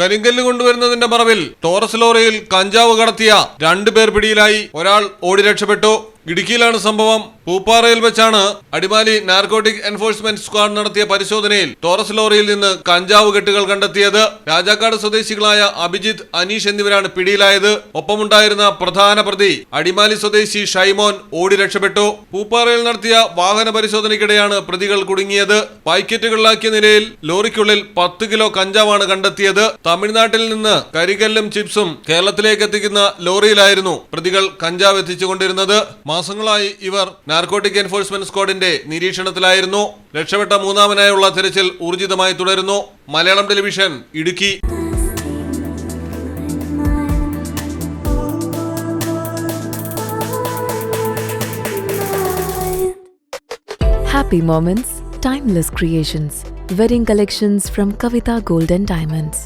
കരിങ്കല്ല് കൊണ്ടുവരുന്നതിന്റെ മറവിൽ ടോറസ് ലോറിയിൽ കഞ്ചാവ് കടത്തിയ രണ്ടുപേർ പിടിയിലായി. ഒരാൾ ഓടി രക്ഷപ്പെട്ടു. ഇടുക്കിയിലാണ് സംഭവം. പൂപ്പാറയിൽ വെച്ചാണ് അടിമാലി നാർക്കോട്ടിക് എൻഫോഴ്സ്മെന്റ് സ്ക്വാഡ് നടത്തിയ പരിശോധനയിൽ ടോറസ് ലോറിയിൽ നിന്ന് കഞ്ചാവ് കെട്ടുകൾ കണ്ടെത്തിയത്. രാജാക്കാട് സ്വദേശികളായ അഭിജിത്ത് അനീഷ് എന്നിവരാണ് പിടിയിലായത്. ഒപ്പമുണ്ടായിരുന്ന പ്രധാന പ്രതി അടിമാലി സ്വദേശി ഷൈമോൻ ഓടി രക്ഷപ്പെട്ടു. പൂപ്പാറയിൽ നടത്തിയ വാഹന പരിശോധനയ്ക്കിടെയാണ് പ്രതികൾ കുടുങ്ങിയത്. പാക്കറ്റുകളിലാക്കിയ നിലയിൽ ലോറിക്കുള്ളിൽ പത്ത് കിലോ കഞ്ചാവാണ് കണ്ടെത്തിയത്. തമിഴ്നാട്ടിൽ നിന്ന് കരികല്ലും ചിപ്സും കേരളത്തിലേക്ക് എത്തിക്കുന്ന ലോറിയിലായിരുന്നു പ്രതികൾ കഞ്ചാവ് എത്തിച്ചുകൊണ്ടിരുന്നത്. മാസങ്ങളായി ഇവർ നാർക്കോട്ടിക് എൻഫോഴ്സ്മെന്റ് സ്ക്വാഡിന്റെ നിരീക്ഷണത്തിലായിരുന്നു. രക്ഷപ്പെട്ട മൂന്നാമനായുള്ള തിരച്ചിൽ ഊർജിതമായി തുടരുന്നു. Malayalam television Idukki. Happy moments, timeless creations Wedding collections from Kavitha golden diamonds.